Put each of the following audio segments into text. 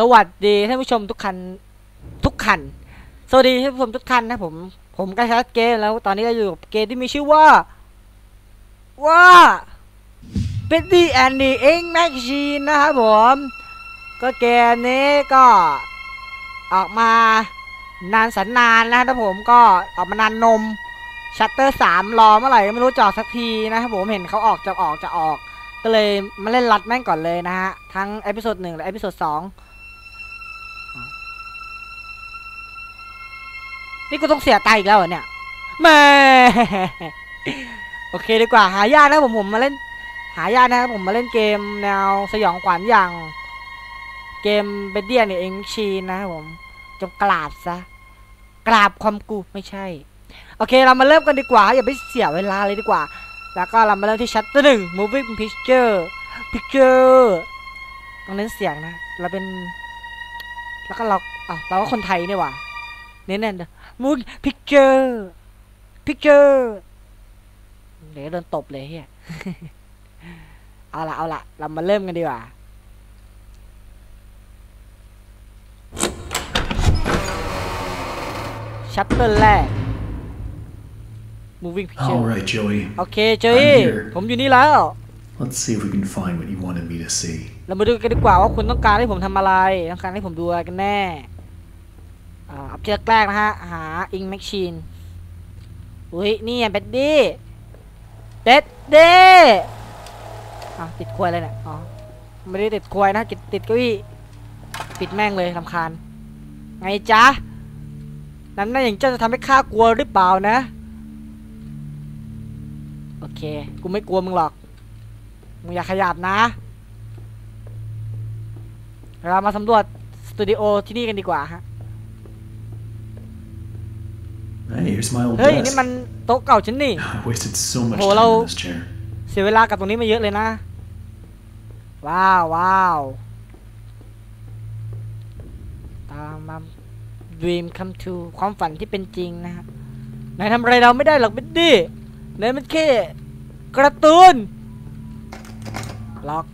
สวัสดีท่านผู้ชมทุกคันทุกคัน สวัสดีท่านผู้ชมทุกท่านนะผม ผมกระชัดเกมแล้วตอนนี้ก็อยู่กับเกมที่มีชื่อว่า ว่า Betty and the Ink Machine นะครับผม ก็เกมนี้ก็ออกมานานสันนานนะครับผมก็ออกมานานนมชัตเตอร์สามรอเมื่อไหร่ก็ไม่รู้จอดสักทีนะครับผมเห็นเขาออกจะออกจะออก ก็เลยมาเล่นรัดแม่งก่อนเลยนะฮะทั้งเอพิโซดหนึ่งและเอพิโซดสอง นี่กูต้องเสียตังค์อีกแล้วเหรอเนี่ยแม่โอเคดีกว่าหายากนะผมผมมาเล่น หายากนะครับผมมาเล่นเกมแนวสยองขวัญอย่าง เกมเบเดียเนี่ยเองชีนนะครับผมจงกราบซะกราบความกูไม่ใช่ โอเคเรามาเริ่มกันดีกว่า อย่าไปเสียเวลาเลยดีกว่า แล้วก็เรามาเริ่มที่ชัตเตอร์หนึ่ง moving picture picture ต้องเน้นเสียงนะ เราเป็น แล้วก็เราอ้าวเราก็คนไทยนี่หว่า เน้น ๆเด้อ moving picture picture เดี๋ยวโดนตบเลยเฮียเอาละเอาละเรามาเริ่มกันดีกว่าชัตเตอร์แรก moving picture All right, Joey. โอเคเจอรี่ I'm here ผมอยู่นี่แล้ว Let's see if we can find what you wanted me to see. เรามาดูกันดีกว่าว่าคุณต้องการให้ผมทำอะไร ต้องการให้ผมดูอะไรกันแน่ อัพเจกแรกนะฮะ หาอิงแมชชีนอุ้ยนี่เบ็ดดี้เด็ดเด้อะติดควยเลยเนี่ยอ๋อไม่ได้ติดควยนะติดติดเก้าอี้ปิดแม่งเลยลำคาญ ไงจ๊ะนั้นนั่นอย่างเจ้าจะทำให้ข้ากลัวหรือเปล่านะ โอเค กูไม่กลัวมึงหรอก มึงอย่าขยับนะ เรามาสำรวจสตูดิโอที่นี่กันดีกว่าฮะ Hey, here's my old เฮ้ย desk. นี่มันโต๊ะเก่าฉันนี่ I wasted so much Oh, time hello. in this chair. เสียเวลากับตรงนี้มาเยอะเลยนะ ว้าวว้าวตามมา dream come true ความฝันที่เป็นจริงนะฮะนายทำอะไรเราไม่ได้หรอกบิดดี้นายมันแค่กระตูน ล็อก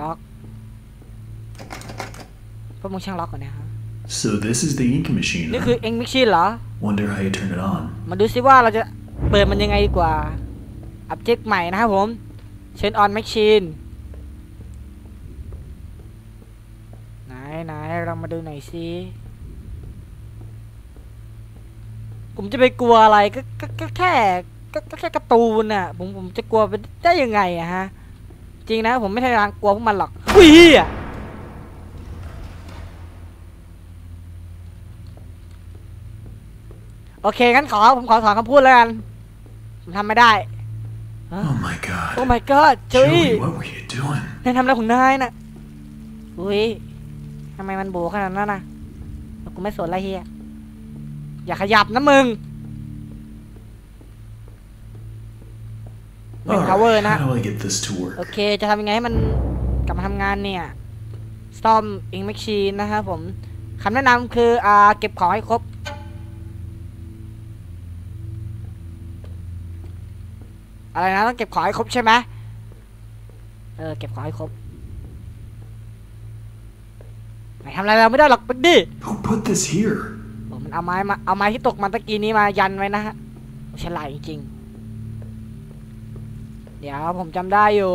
ล็อกพวกมึงช่างล็อกก่อนนะฮะ So this is the ink machine. นี่ huh? คือเอ็งมิกชินเหรอ Wonder how you turn it on. มาดูซิว่าเราจะเปิดมันยังไงดีกว่าอัปเจกใหม่นะครับผมเชิญออนแมชชีนไหนไหนเรามาดูหน่อยสิผมจะไปกลัวอะไรก็ก็แค่ก็ก็แค่การ์ตูนน่ะผมผมจะกลัวไปได้ยังไงอะฮะ จริงนะผมไม่ใช่ทางกลัวพวกมันหรอกอุ้ยเหี้ย โอเคงั้นขอผมขอถอนคำพูดแล้วกันผมทำไม่ได้ Oh my god. โอ้ my god เจอ Joey, what were you doing? นายทำอะไรของนายน่ะอุ้ยทำไมมันโบขนาดนั้นน่ะกูไม่สนอะไรเฮียอย่าขยับนะมึง Wait, Alright, power na. how do I get this to โอ work? เค จะทำยังไงให้มันกลับมาทำงานเนี่ย Storm Ink Machine นะครับผมคำแนะนำคือ อ่า เก็บของให้ครบ อะไรนะต้องเก็บของให้ครบใช่ไหมเออเก็บของให้ครบไหนทำอะไรเราไม่ได้หรอกบัดดี้ Who put this here? ผมมันเอาไม้มาเอาไม้ที่ตกมาตะกี้นี้มายันไว้นะฮะฉลาดจริงๆเดี๋ยวผมจำได้อยู่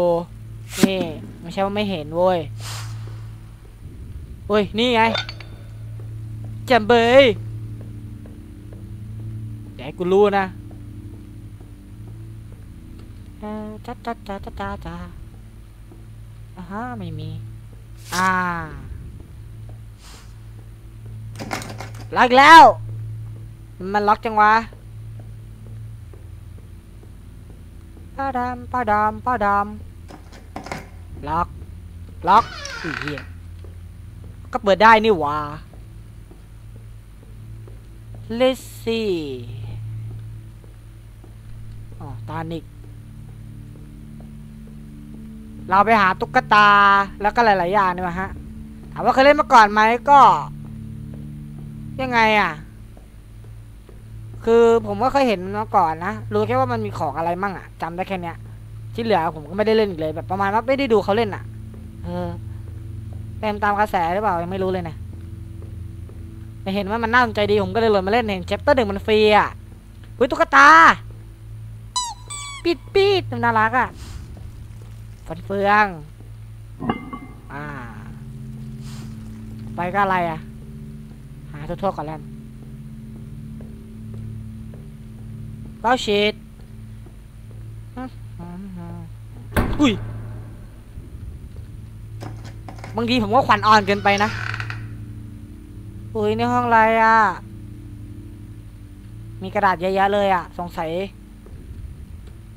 นี่ไม่ใช่ว่าไม่เห็นโว้ยโอ้ยนี่ไงแจมเบยเดี๋ยวให้กูรู้นะ จ้าจ้าจ้าจ้าจ้าจ้าอ่าฮะไม่มี อ่าล็อกแล้ว มันล็อกจังวะป้าดำป้าดำป้าดำล็อก ล็อกอุ้เหี้ยก็เปิดได้นี่ว่า Let's see อ๋อตานิก เราไปหาตุ๊กตาแล้วก็หลาย ๆ อย่างเนี่มาฮะถามว่าเคยเล่นมาก่อนไหมก็ ยังไงอะ คือผมก็เคยเห็นมาก่อนนะรู้แค่ว่ามันมีของอะไรมั่งอะจำได้แค่เนี้ยที่เหลือผมก็ไม่ได้เล่นอีกเลยแบบประมาณว่าไม่ได้ดูเขาเล่นอะ เออเต็มตามกระแสหรือเปล่ายังไม่รู้เลยนะแต่เห็นว่ามันน่าสนใจดีผมก็เลยโหลดมาเล่นเห็นเชปเตอร์หนึ่งมันฟรีอะอุ้ยตุ๊กตา ปิดปิดน่ารักอะ ฟันเฟือง อ่า ไปก็อะไรอะ หาทั่วๆก่อนแล้วกันเป้าชีดอุ้ย บางทีผมก็ขวัญอ่อนเกินไปนะ อุ้ยในห้องอะไรอะ มีกระดาษเยอะแยะเลยอะ สงสัย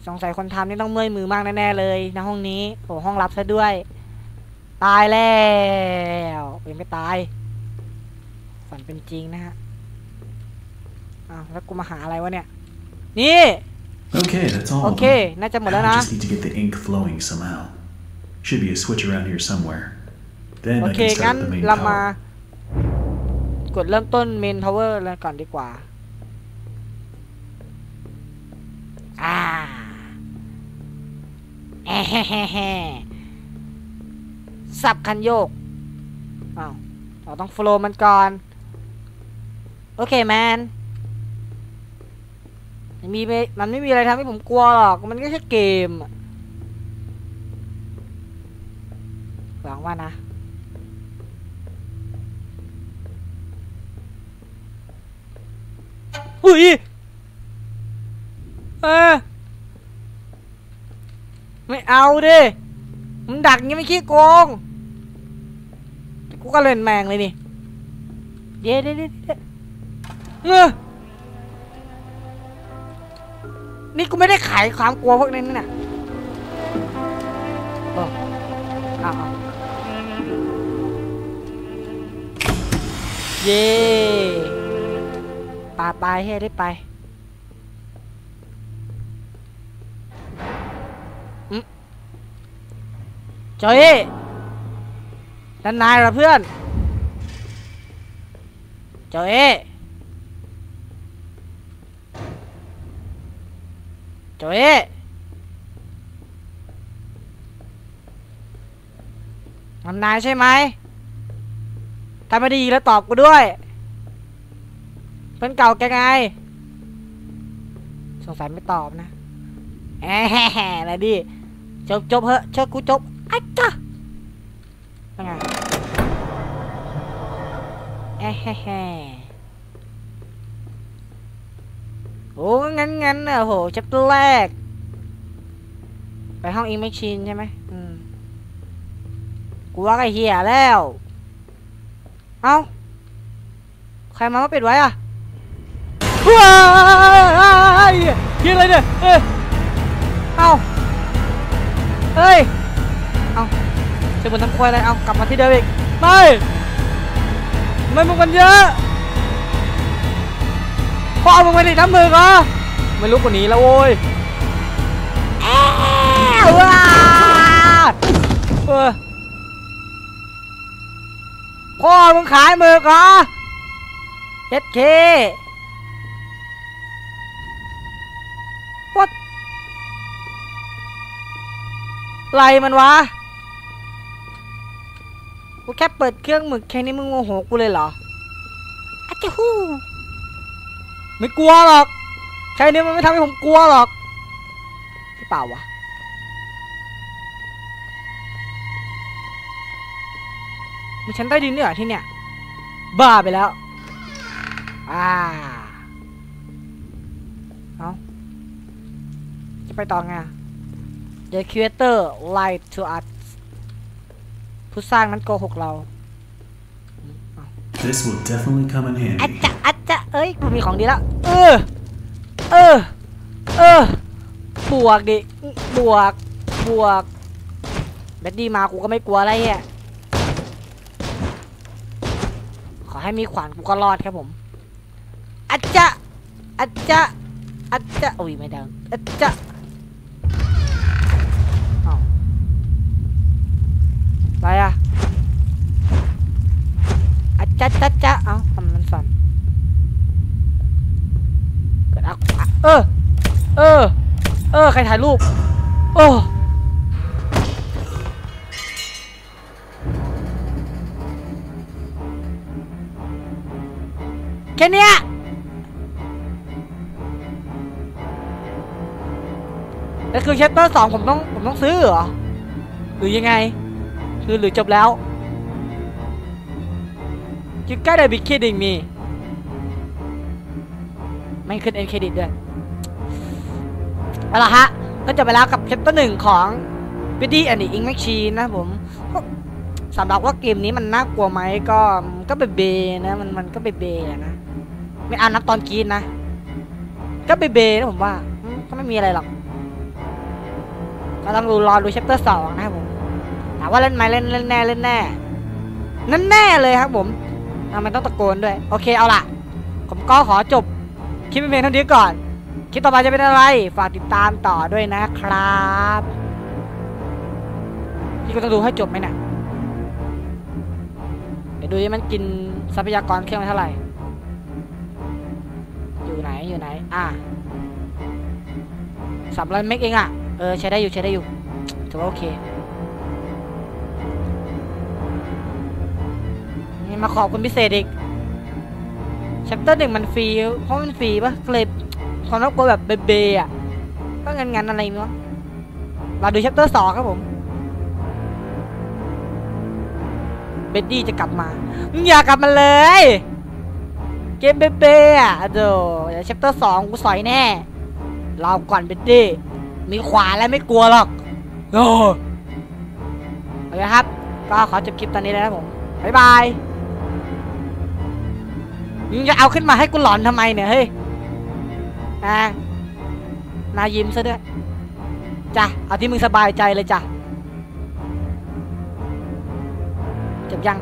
สงสัยคนทำนี่ต้องเมื่อยมือมากแน่ๆเลยในห้องนี้โอ้ห้องลับซะด้วย ตายแล้วยังไม่ตายฝันเป็นจริงนะฮะอ้าวแล้วกูมาหาอะไรวะเนี่ย นี่ Okay, that's all. โอ of เค them. น่าจะหมดแล้ว I นะ just need to get the ink flowing somehow. Should be a switch around here somewhere. Then โอ I เค can งั้น start the main เรามา power. กดเริ่มต้นเมนพาวเวอร์แล้วก่อนดีกว่าอ่า แอะแฮแฮสับคันโยกอ้าวเราต้องโฟลว์มันก่อน โอเคแมนมันมีไม่มันไม่มีอะไรทำให้ผมกลัวหรอก มันก็แค่เกมหวังว่านะ อุ้ย เออ ไม่เอาดิมึงดักงี้ไม่ขี้โกง กูก็เล่นแมงเลยนี่เยวเดี๋ยวเดี๋ยวเดี๋ยวเออนี่กูไม่ได้ขายความกลัวพวกนี้นี่นะโอ้เอาเอาเย้ปาไปให้ได้ไป อืมจอยด้านนายเหรอเพื่อนจอยจอยมันนายใช่ไหมถ้าไม่ดีแล้วตอบกูด้วย เพื่อนเก่าแกไง สงสัยไม่ตอบนะ แห่อะดิจบจบเหอะเชิญกูจบอ้จ้ะยังไงแห่แห่โอ้งั้นงั้นนะโหจับตัวแรก ไปห้องอิงแมชชีนใช่ไหมอืมกูว่าไอ้เหี้ยแล้ว เอ้า ใครมามาปิดไว้อะว้ายยิงอะไรเนี่ย เอ้ยเอาเฮ้ย เอ้าจะบนทำควยอะไร เอากลับมาที่เดิมอีก ไม่ไม่มึงมันเยอะพ่อเอามึงไม่ได้ำมือเหรอไม่รู้กว่านี้แล้วโว้ยแอ้วว้าเออพ่อมึงขายมือเหรอเจ็ดเค ไรมันวะ กูแค่เปิดเครื่องหมึกแค่นี้มึงโมโหกูเลยเหรออาจจะฮู้ไม่กลัวหรอก แค่นี้มันไม่ทำให้ผมกลัวหรอกใช่เปล่าวะมีชั้นใต้ดินด้วยเหรอที่เนี่ย บ้าไปแล้ว อ่า เอาจะไปต่อไง The creator lied to us ผู้สร้างนั้นโกหกเรา This will definitely come in อาจ handy. จะอาจจะเอ้ยกูมีของดีแล้ว เออ เออ เออบวกดิ บวก บวกแบดดี้มากูก็ไม่กลัวอะไรอะขอให้มีขวานกูก็รอดครับผมอาจจะอาจจะอาจจะอุ้ยไม่ดังอาจจะ อะไรอะอะจ๊ะจ๊ะจ๊ะเอ้าทำมันสั่นเกิดอักเออ เออ เออ ใครถ่ายรูป โอ้แค่เนี้ยแล้วคือเชตเตอร์สองผมต้อง ผมต้องซื้อเหรอ หรือยังไง คือหรือจบแล้ว You gotta be kidding me ไม่ขึ้น end credit ด้วยเอาละฮะ ก็จบไปแล้วกับเชปเตอร์หนึ่งของ b i d d y and the Ink Machine นะผมสำหรับว่าเกมนี้มันน่ากลัวไหมก็ก็เบเบนะมันมันก็เบเบนะ ไม่เอานับตอนกีนนะ ก็เบเบนะผมว่าก็ไม่มีอะไรหรอก ก็ต้องดูรอดูเชปเตอร์สองนะครับผม ถามว่าเล่นไหมเล่นเล่นแน่เล่นแน่นั่นแน่เลยครับผมทำไมต้องตะโกนด้วย โอเคเอาล่ะ ผมก็ขอจบคลิปเป็นเพียงเท่านี้ก่อน คลิปต่อไปจะเป็นอะไร ฝากติดตามต่อด้วยนะครับพี่ก็ต้องดูให้จบไหมเนะี่ยเดี๋ยวดูดิมันกินทรัพยากรเครื่องไปเท่าไหร่ อยู่ไหนอยู่ไหน อะสามร้อยเมกเองอะ เออใช้ได้อยู่ใช้ได้อยู่ถือว่าโอเค มาขอบคุณพิเศษอีก c h a p t e r หนึ่งมันฟรีเพราะมันฟรีปะก็เลยความน่ากลัวแบบเบๆอะก็งันงันอะไรมั้งเราดู chapter สองครับผมเบดดี้จะกลับมามึงอย่ากลับมาเลย เกมเบๆอะเดี๋ยวเดี๋ยว chapter สองกูสอยแน่ เราก่อนเบดดี้มีขวาแล้วไม่กลัวหรอกโอ้โอเคครับ ก็ขอจบคลิปตอนนี้เลยนะครับผม บ๊ายบาย มึงจะเอาขึ้นมาให้กูหลอนทำไมเนี่ยเฮ้ยอะนายิ้มซะด้วยจ้ะเอาที่มึงสบายใจเลยจ้ะจบยัง